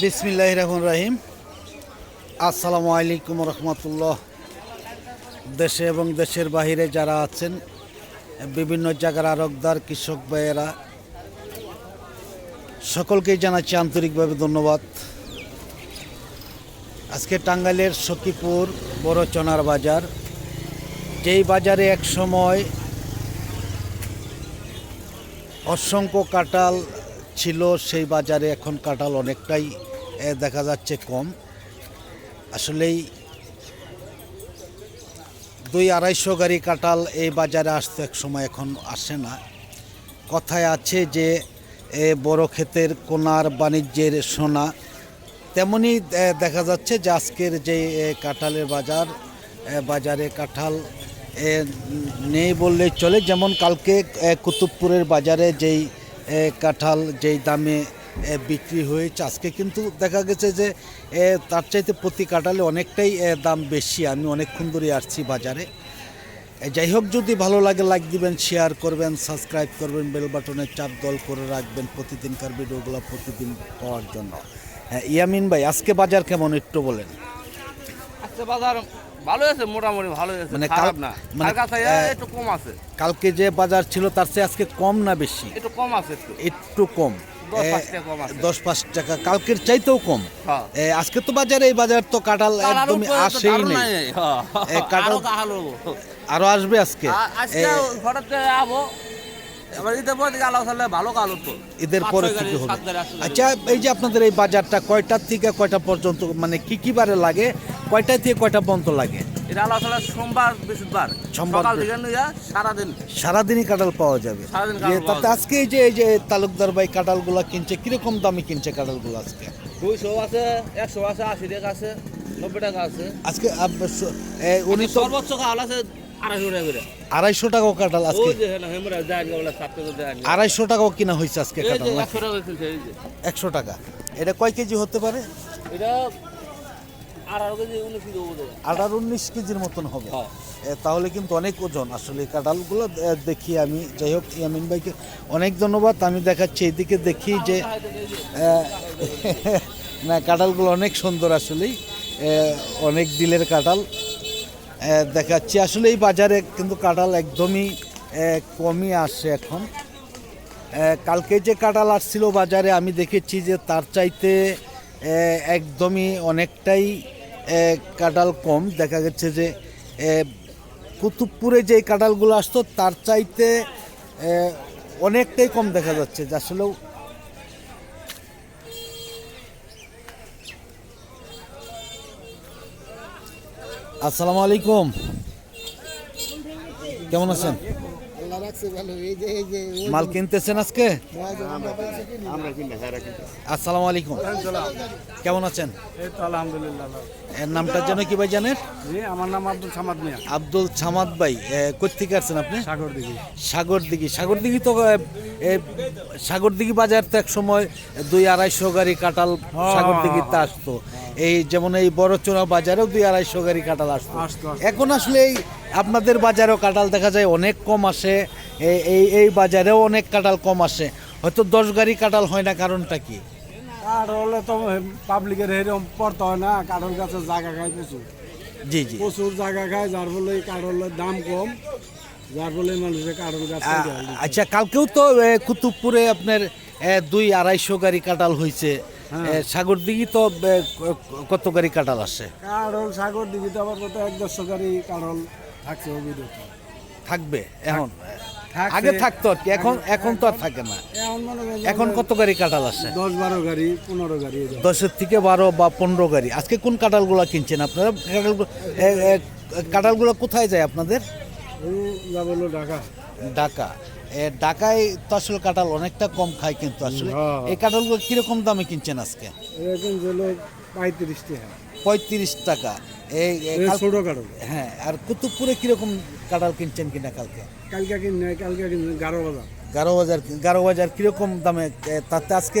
বিসমিল্লাহ রহমান রাহিম। আসসালামু আলাইকুম রহমতুল্লাহ। দেশে এবং দেশের বাহিরে যারা আছেন, বিভিন্ন জায়গার আরকদার কৃষক ভাইয়েরা, সকলকেই জানাচ্ছি আন্তরিকভাবে ধন্যবাদ। আজকে টাঙ্গাইলের সখীপুর বড় চনার বাজার। যেই বাজারে এক সময় অসংখ্য কাঁঠাল ছিল সেই বাজারে এখন কাঁঠাল অনেকটাই দেখা যাচ্ছে কম। আসলেই দুই আড়াইশো গাড়ি কাঁঠাল এই বাজারে আসতে এক সময় এখন আসে না। কথায় আছে যে এ, বড় ক্ষেতের কোনার বাণিজ্যের সোনা। তেমনি দেখা যাচ্ছে যে আজকের যে কাঁঠালের বাজার বাজারে কাঁঠাল নেই বললেই চলে। যেমন কালকে কুতুবপুরের বাজারে যেই কাঁঠাল যেই দামে বিক্রি হয়েছে। আজকে কিন্তু দেখা গেছে যে তার চাইতে প্রতি কাঁঠালে অনেকটাই দাম বেশি। আমি অনেকক্ষণ ধরে আসছি বাজারে। যাই হোক, যদি ভালো লাগে লাইক দিবেন শেয়ার করবেন সাবস্ক্রাইব করবেন বেল বাটনে চাপ দল করে রাখবেন প্রতিদিনকার ভিডিওগুলো প্রতিদিন পাওয়ার জন্য। হ্যাঁ ইয়ামিন ভাই, আজকে বাজার কেমন একটু বলেন। আজকে বাজার ভালো আছে মোটামুটি ভালো আছে মানে খারাপ না। মানে, একটু কম আছে। কালকে যে বাজার ছিল তার চেয়ে আজকে কম না বেশি? একটু কম আছে একটু। একটু কম। দশ পাঁচ টাকা কালকের চাইতেও কম। হ্যাঁ। আজকে তো বাজারে এই বাজার তো কাঁঠাল তার একদমই আসেই নেই। হ্যাঁ। কাঁঠাল- আরও আসবে আজকে। ঈদের পরে থেকে হবে। আচ্ছা এই যে আপনাদের এই বাজারটা কয়টার থেকে কয়টা পর্যন্ত মানে কি কি বারে লাগে? কয়টা থেকে কয়টা পর্যন্ত লাগে? এটা সোমবার বৃহস্পতিবার। সোমবার, সকাল থেকে নিয়ে সারাদিন। সারাদিনই কাঁঠাল পাওয়া যাবে। সারাদিন কাঁঠাল পাওয়া তাতে আজকে এই যে এই যে তালুকদার ভাই কাঁঠালগুলো কিনছে কীরকম দামে কিনছে কাঁঠালগুলো আজকে? দুইশো আছে একশো আছে আশি টাকা আছে নব্বই টাকা আছে। আজকে উনি সর্বোচ্চ আছে আড়াইশো টাকা করে। আড়াইশো টাকাও কাঁঠাল আজকে। আড়াইশো টাকাও কিনা হয়েছে আজকে কাঁঠাল একশো টাকা। এটা কয় কেজি হতে পারে? এটা আঠারো উনিশ কেজির মতন হবে। হ্যাঁ। তাহলে কিন্তু অনেক ওজন। আসলে কাঁঠালগুলো দেখি আমি। যাই হোক ইয়ামিন ভাইকে অনেক ধন্যবাদ। আমি দেখাচ্ছি এইদিকে দেখি যে না কাঁঠালগুলো অনেক সুন্দর আসলেই। অনেক দিলের কাঁঠাল। দেখাচ্ছি আসলে এই বাজারে কিন্তু কাঁঠাল একদমই কমই আসে এখন। কালকে যে কাঁঠাল আসছিল বাজারে আমি দেখেছি যে তার চাইতে একদমই অনেকটাই কাঁঠাল কম। দেখা গেছে যে কুতুবপুরে যে কাঁঠালগুলো আসতো, তার চাইতে অনেকটাই কম দেখা যাচ্ছে। যে আসলেও আসসালামু আলাইকুম। কেমন আছেন? মাল কিনতেছেন আজকে? আসসালামু আলাইকুম। কেমন আছেন? এর নামটা যেন কি ভাই জানেন? আমার নাম আব্দুল সামাদ মিয়া আব্দুল ছামাদ ভাই কোথেকে আসছেন আপনি? সাগর দিঘি সাগর দিঘি সাগর দিঘি তো এ, এ, সাগর দিঘি বাজার তো এক সময় দুই আড়াইশো গাড়ি কাঁঠাল সাগর দিঘিতে আসতো। এই যেমন এই বড় চোরা বাজারেও দুই আড়াইশো গাড়ি আসতো, আসতো। এখন আসলে এই আপনাদের বাজারেও কাঁঠাল দেখা যায় অনেক কম আসে। এই এই বাজারেও অনেক কাঁঠাল কম আসে। হয়তো দশ গাড়ি কাঁঠাল হয় না কারণটা কি? কাঠ তো পাবলিকের এরকম পড়তে হয় না কাঠল গাছের জায়গা খায় প্রচুর। জি জি। প্রচুর জায়গা খায় যার ফলে কাঠলের দাম কম যার ফলে মানুষের কাঠল গাছ। আচ্ছা কালকেও তো কুতুবপুরে আপনার দুই আড়াইশো গাড়ি কাঁঠাল হয়েছে সাগর দিঘি তো কত গাড়ি কাঁঠাল আসে? কাঠল সাগর দিঘি তো আবার কত এক দেড়শো গাড়ি কাঠল থাকছে অভিযোগ। থাকবে এখন? আগে থাকতো আর কি এখন এখন তো আর থাকে না। এখন কত গাড়ি কাঁঠাল আসে দশ বারো গাড়ি পনেরো গাড়ি দশের থেকে বারো বা পনেরো গাড়ি। আজকে কোন কাঁঠালগুলো কিনছেন আপনারা? কাঁঠালগুলো কোথায় যায় আপনাদের? ঢাকা। ঢাকা। ঢাকায় তো আসলে কাঁঠাল অনেকটা কম খায় কিন্তু আসলে। হ্যাঁ। এই কাঁঠালগুলো কীরকম দামে কিনছেন আজকে? পঁয়ত্রিশ টাকা। পঁয়ত্রিশ টাকা এই ছোট কাঠল হ্যাঁ আর কুতুবপুরে কীরকম কাঁঠাল কিনছেন কিনা কালকে কালকে কিনে কালকে কিনে গারো বাজার গারো বাজার গারো বাজার কীরকম দামে তাতে আজকে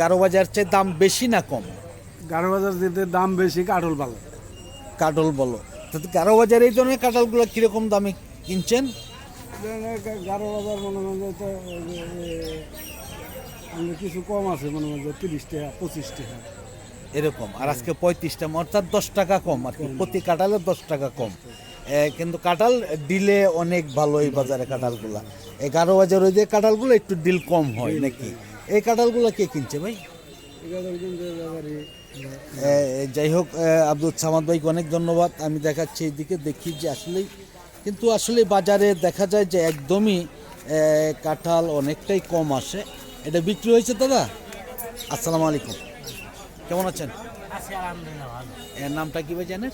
গারো বাজার চেয়ে দাম বেশি না কম গারো বাজার যেতে দাম বেশি কাঠল ভালো কাটল বলো তাতে গারো বাজার এই ধরনের কাঁঠালগুলো কীরকম দামে কিনছেন গারো বাজার মনে হয় তো, কিছু কম আছে মনে হয় তিরিশ টাকা পঁচিশ টাকা এরকম। আর আজকে পঁয়ত্রিশটা অর্থাৎ দশ টাকা কম আর কি। প্রতি কাঁঠালে দশ টাকা কম। কিন্তু কাঁঠাল ডিলে অনেক ভালো এই বাজারে কাঁঠালগুলা। এগারো বাজার ওই যে কাঁঠালগুলো একটু ডিল কম হয় নাকি? এই কাঁঠালগুলো কে কিনছে ভাই? যাই হোক আব্দুল সামাদ ভাইকে অনেক ধন্যবাদ। আমি দেখাচ্ছি এইদিকে, দেখি যে আসলেই কিন্তু আসলে বাজারে দেখা যায় যে একদমই কাঁঠাল অনেকটাই কম আসে। এটা বিক্রি হয়েছে দাদা? আসসালামু আলাইকুম। কেমন আছেন? এর নামটা কি ভাই জানেন?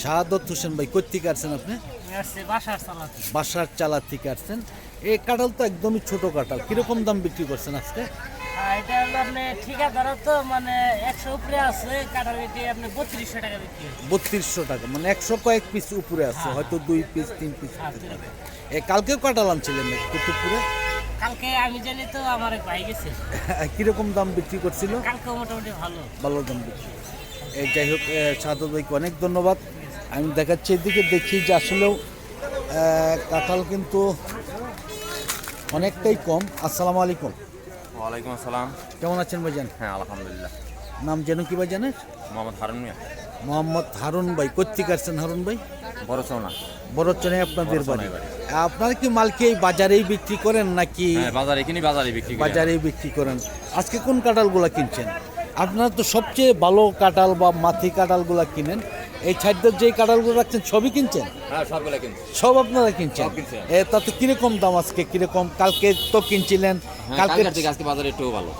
শাহাদত হোসেন। ভাই কোথেকে আসছেন আপনি? বাসার চালা থেকে আসছেন। এই কাঁঠাল তো একদমই ছোট কাঁঠাল। কীরকম দাম বিক্রি করছেন আজকে? আর এটা আপনি ঠিকাদার তো মানে একশো উপরে আছে আপনি বত্রিশশো টাকা বিক্রি বত্রিশশো টাকা মানে একশো কয়েক পিস উপরে আছে হয়তো দুই পিস তিন পিস হ্যাঁ, এ কালকেও কাঁঠাল আনছিলেন কুতুবপুরে? কালকে আমি জানি তো আমার এক ভাই গেছে। কীরকম দাম বিক্রি করছিল? কালকে মোটামুটি ভালো। ভালো দাম বিক্রি। এই যাই হোক সাদত ভাইকে অনেক ধন্যবাদ। আমি দেখাচ্ছি এদিকে দেখি যে আসলেও কাঁঠাল কিন্তু অনেকটাই কম। আসসালামু আলাইকুম। ওয়ালাইকুম আসসালাম। কেমন আছেন ভাইজান? হ্যাঁ আলহামদুলিল্লাহ। নাম যেন কি ভাই জানেন মোহাম্মদ হারুন মিয়া। মোহাম্মদ হারুন ভাই। কোথেকে আসছেন হারুন ভাই? বড় চৌনা। বড় চনে আপনাদের বড়চনায় বাড়ি। আপনারা কি মালকে এই বাজারেই বিক্রি করেন নাকি হ্যাঁ বাজারে কিনি বাজারে বিক্রি করি। বাজারেই বিক্রি করেন? আজকে কোন কাঁঠালগুলা কিনছেন? আপনারা তো সবচেয়ে ভালো কাঁঠাল বা মাথি কাঁঠালগুলা কিনেন। এই ছাড়দের যে কাঁঠালগুলো রাখছেন সবই কিনছেন? হ্যাঁ সব আপনারা কিনছেন। এ তাতে কীরকম দাম আজকে? কীরকম? কালকে তো কিনছিলেন। হ্যাঁ কালকে আজকে বাজারে একটু ভালো।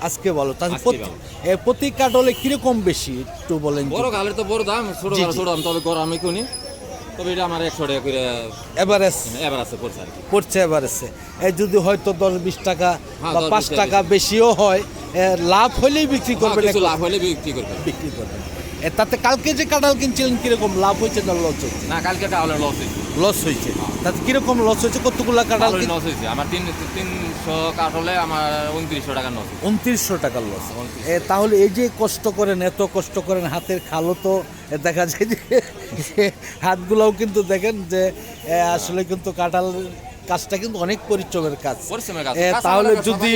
আজকে বলো তাহলে প্রতি- এ, প্রতি কাঁঠালে কীরকম বেশি একটু বলেন বড় গালের তো বড় দাম ছোট। ছোট দাম তবে গরম আমি কিনি। তবে এটা আমার একশো টাকা করে এভারেজ এবার পড়ছে আর কি। পড়ছে এভারেজে এই যদি হয়তো দশ বিশ টাকা হ্যাঁ, বা পাঁচ টাকা বেশিও হয় লাভ হলেই বিক্রি করবে লাভ হলে বিক্রি করবে বিক্রি করবেন। এ, তাতে কালকে যে কাঁঠাল কিনছিলেন কীরকম লাভ হয়েছে না লস হয়েছে? না কালকে তাহলে লস হয়েছে। লস হয়েছে। তাতে কীরকম লস হয়েছে? কতগুলো কাঁঠাল লস হয়েছে। আমার তিন তিনশো কাঠ হলে আমার উনত্রিশশো টাকা লস উনত্রিশশো টাকার লস এ তাহলে এই যে কষ্ট করেন এত কষ্ট করেন হাতের খালো তো দেখা যায় যে হাতগুলোও কিন্তু দেখেন যে আসলে কিন্তু কাঁঠাল কাজটা কিন্তু অনেক পরিশ্রমের কাজ। তাহলে যদি।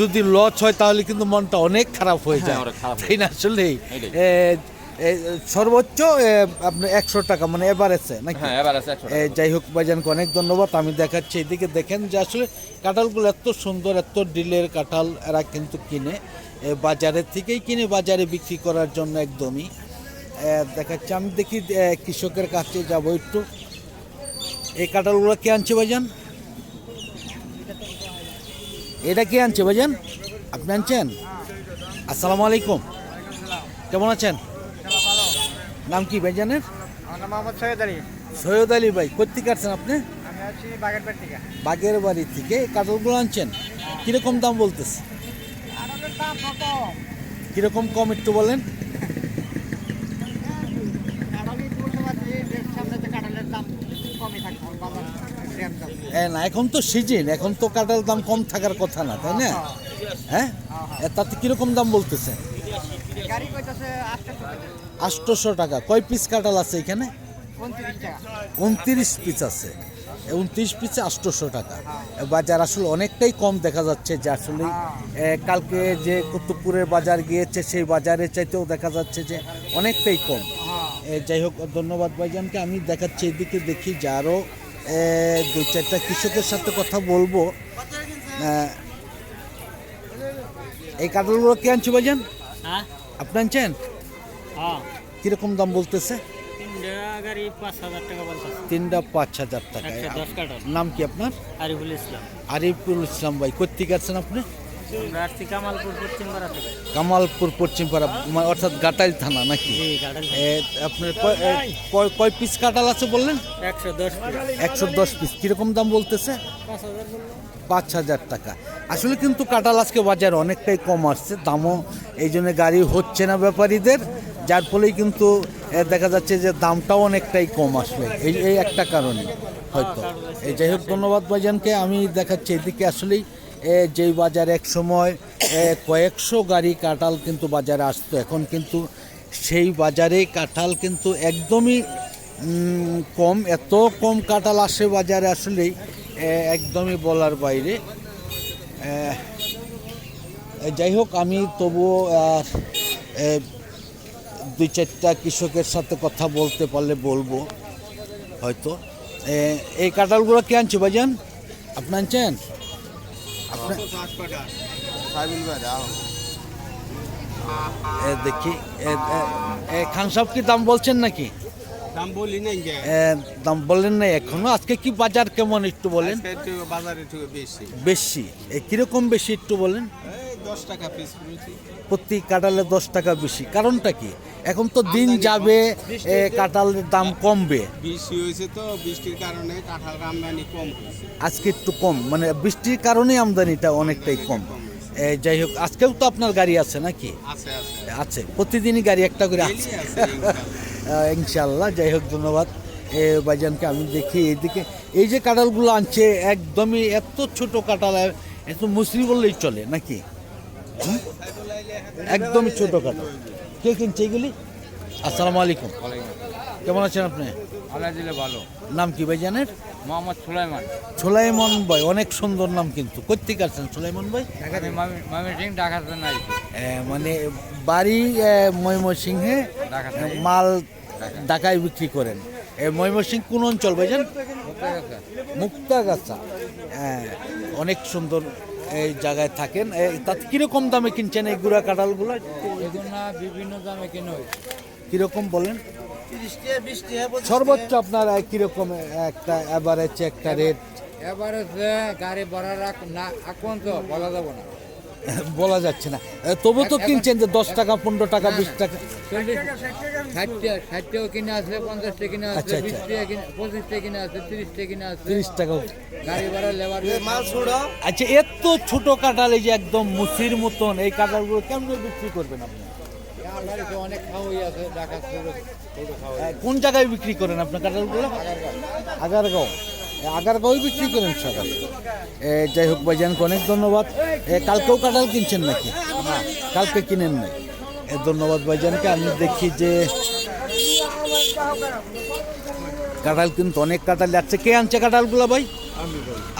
যদি লস হয় তাহলে কিন্তু মনটা অনেক খারাপ হয়ে হ্যাঁ, যায়। তাই না? আসলেই। এ, সর্বোচ্চ আপনার একশো টাকা মানে এভারেজে নাকি? হ্যাঁ যাই হোক ভাইজানকে অনেক ধন্যবাদ। আমি দেখাচ্ছি এদিকে দেখেন যে আসলে কাঁঠালগুলো এত সুন্দর এত ডিলের কাঁঠাল এরা কিন্তু কিনে বাজারের থেকেই কিনে বাজারে বিক্রি করার জন্য একদমই। দেখাচ্ছি। আমি দেখি কৃষকের কাছে যাব একটু। এই কাঁঠালগুলো কে আনছে ভাইজান? এটা কে আনছে ভাইজান? আপনি আনছেন? আসসালামু আলাইকুম। কেমন আছেন? নাম কি ভাইজানের? নাম সৈয়দ আলী। সৈয়দ আলী ভাই কোথেকে আসছেন আপনি? বাগের বাড়ি থেকে কাঁঠালগুলো আনছেন? কীরকম দাম বলতেছে? কীরকম কম একটু বলেন আমি বলতে পারছি যে সামনে যে কাঁঠালের দাম কমই থাকবে বাজার রেট দাম এ না এখন তো সিজন এখন তো কাঁঠাল দাম কম থাকার কথা না তাই না? হ্যাঁ? তাতে কীরকম দাম বলতেছে? আটশোশো টাকা। কয় পিস কাঁঠাল আছে এখানে? উনত্রিশ পিস আছে। উনত্রিশ পিসে আটশোশো টাকা। বাজার আসলে অনেকটাই কম দেখা যাচ্ছে যে আসলে কালকে যে কুতুবপুরের বাজার গিয়েছে সেই বাজারের চাইতেও দেখা যাচ্ছে যে অনেকটাই কম। যাই হোক ধন্যবাদ ভাইজানকে। আমি দেখাচ্ছি এদিকে দেখি যে আরও দুই চারটা কৃষকের সাথে কথা বলব। এই কাঁঠালগুলো কে আনছে ভাইজান? হ্যাঁ? আপনি আনছেন? হ্যাঁ। কীরকম দাম বলতেছে? তিনটা পাঁচ হাজার টাকা নাম কি আপনার? আরিফুল ইসলাম। আরিফুল ইসলাম ভাই কোথেকে আছেন আপনি? কামালপুর পশ্চিম পাড়া পশ্চিমপাড়া মানে অর্থাৎ গাটাইল থানা নাকি? আপনার কয়- পিস কাঁঠাল আছে বললেন? একশো দশ পিস কীরকম দাম বলতেছে? পাঁচ হাজার টাকা। আসলে কিন্তু কাঁঠাল আজকে বাজারে অনেকটাই কম আসছে দামও এই জন্য গাড়ি হচ্ছে না ব্যাপারীদের যার ফলেই কিন্তু দেখা যাচ্ছে যে দামটাও অনেকটাই কম আসবে। এই এই একটা কারণে হয়তো। এই যাই হোক ধন্যবাদ ভাইজানকে। আমি দেখাচ্ছি এদিকে আসলেই যেই বাজারে এক সময় কয়েকশো গাড়ি কাঁঠাল কিন্তু বাজারে আসতো। এখন কিন্তু সেই বাজারে কাঁঠাল কিন্তু একদমই কম, এত কম কাঁঠাল আসে বাজারে আসলেই একদমই বলার বাইরে। যাই হোক, আমি তবুও দুই চারটা কৃষকের সাথে কথা বলতে পারলে বলব, হয়তো। এই কাঁঠালগুলো কে আনছে ভাইজান? আপনি আনছেন? দেখি খান সাহেব কি দাম বলছেন নাকি? দাম বলি নাই দাম বলেন নাই এখনও। আজকে কি বাজার কেমন একটু বলেন? বাজার একটু বেশি। বেশি। কীরকম বেশি একটু বলেন? প্রতি কাঁঠালে দশ টাকা বেশি। কারণটা কি? এখন তো দিন যাবে কাঁঠালের দাম কমবে। বৃষ্টি হয়েছে তো বৃষ্টির কারণে কাঁঠাল আমদানি কম আজকে একটু কম মানে বৃষ্টির কারণে আমদানিটা অনেকটাই কম। যাই হোক আজকেও তো আপনার গাড়ি আছে নাকি? আছে প্রতিদিনই গাড়ি একটা করে আছে। ইনশাল্লাহ যাই হোক ধন্যবাদ। এ ভাইজানকে আমি দেখি এইদিকে। এই যে কাঁঠালগুলো আনছে একদমই এত ছোট কাঁঠাল এত মুসরি বললেই চলে নাকি? একদমই ছোট কাঁঠাল কে কিনছে এগুলি? আসসালামু আলাইকুম। কেমন আছেন আপনি? ভালো। নাম কি ভাই ভাইজানের মোহাম্মদ সুলাইমান। সোলাইমন ভাই অনেক সুন্দর নাম কিন্তু। কোথেকে আসছেন সোলাইমন ভাই? আমি মামি সিং ঢাকাতে নাই মানে বাড়ি ময়মনসিংহে মাল ঢাকায় বিক্রি করেন। এই ময়মনসিংহ কোন অঞ্চল ভাইজান মুক্তাগাছা। হ্যাঁ অনেক সুন্দর এই জায়গায় থাকেন। তাতে কীরকম দামে কিনছেন এই গুড়া কাঁঠালগুলো? এগুলো বিভিন্ন দামে কেন কীরকম বলেন? সর্বোচ্চ আপনার কীরকম একটা অ্যাভারেজ একটা রেট অ্যাভারেজ গাড়ি ভাড়া রাখ না এখন তো বলা যাব না। বলা যাচ্ছে না। তবু তো কিনছেন যে দশ টাকা পনেরো টাকা বিশ টাকা? কিনে আসলে পঞ্চাশটা কিনে আসলে আচ্ছা, বিশ আচ্ছা। টাকা কিনে পঁচিশটা কিনে আসলে তিরিশটা কিনে আসলে। তিরিশ টাকা গাড়ি ভাড়া লেবার আচ্ছা এত ছোট কাঁঠাল এই যে একদম মুসির মতন এই কাঁঠালগুলো কেমন বিক্রি করবেন আপনি? কোন জায়গায় বিক্রি করেন আপনার কাঁঠালগুলো? আগারগাঁও। এ, আগারগাঁও বিক্রি করেন সকালে। যাই হোক ভাইজানকে অনেক ধন্যবাদ। এ, কালকেও কাঁঠাল কিনছেন নাকি? কালকে কিনেন নাই। এ, ধন্যবাদ ভাইজানকে আমি দেখি যে কাঁঠাল কিন্তু অনেক কাঁঠাল যাচ্ছে কে আনছে কাঁঠালগুলো ভাই?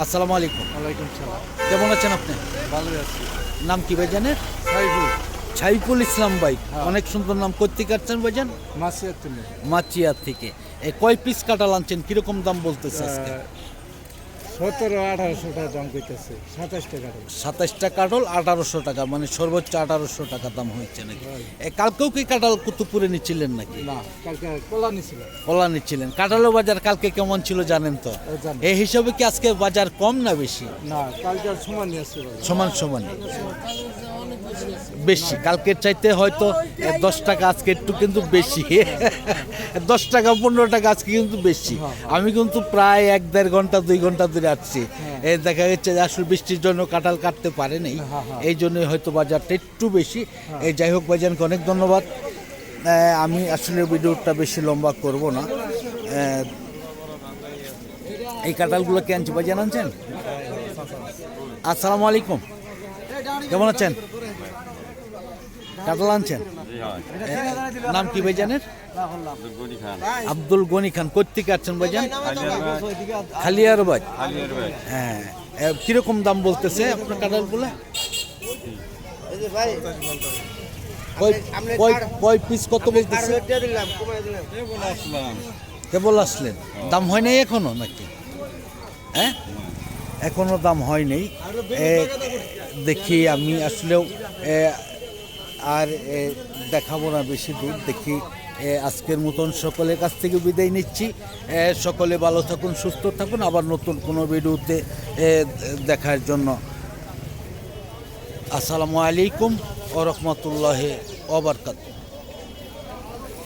আসসালামু আলাইকুম। ওয়ালাইকুম সালাম। কেমন আছেন আপনি? ভালো আছি। নাম কি ভাইজানের সাইফুল। ছাইফুল ইসলাম ভাই অনেক সুন্দর নাম। করতে কাটছেন ভাইজান মাসিয়ার তুমি মাচিয়া থেকে। এ কয় পিস কাঁঠাল আনছেন? কীরকম দাম বলতেছে আজকে? সতেরো আঠারোশো টাকা দাম করতেছে সাতাশ টাকা সাতাশটা কাটল আঠারোশো টাকা মানে সর্বোচ্চ আঠারোশো টাকা দাম হয়েছে নাকি? কালকেও কি কাঁঠাল কুতুবপুরে নিচ্ছিলেন নাকি? না কালকে কলা নিছিল কলা নিচ্ছিলেন কাঁঠালের বাজার কালকে কেমন ছিল জানেন তো? এই হিসাবে কি আজকে বাজার কম না বেশি? না কালকে সমান সমান সমান। বেশি। কালকের চাইতে হয়তো দশ টাকা আজকে একটু কিন্তু বেশি। দশ টাকা পনেরো টাকা আজকে কিন্তু বেশি। আমি কিন্তু প্রায় এক দেড় ঘণ্টা দুই ঘণ্টা ধরে আসছি। দেখা যাচ্ছে যে আসলে বৃষ্টির জন্য কাঁঠাল কাটতে পারেনি এই জন্যই হয়তো বাজারটা একটু বেশি। এই যাই হোক বাজারকে অনেক ধন্যবাদ। আমি আসলে ভিডিওটা বেশি লম্বা করব না। এই কাঁঠালগুলো কে আনছি বাজার আনছেন? আসসালামু আলাইকুম। কেমন আছেন? কাতলা আনছেন? নাম কি ভাইজানের? আব্দুল গনি খান। কোথেকে আসছেন ভাইজান? খালিয়ার বাজ হ্যাঁ। কীরকম দাম বলতেছে আপনার কাঁঠালগুলো? কয়- পিস কত বলতেছে? কেবল আসলেন। দাম হয় নাই এখনও নাকি? হ্যাঁ? এখনও দাম হয় নাই। এ, দেখি আমি আসলেও আর দেখাবো না বেশি দূর দেখি আজকের মতন সকলের কাছ থেকে বিদায় নিচ্ছি। সকলে ভালো থাকুন, সুস্থ থাকুন। আবার নতুন কোনো ভিডিওতে দেখার জন্য। আসসালামু আলাইকুম ও রহমতুল্লাহ ওবরকাত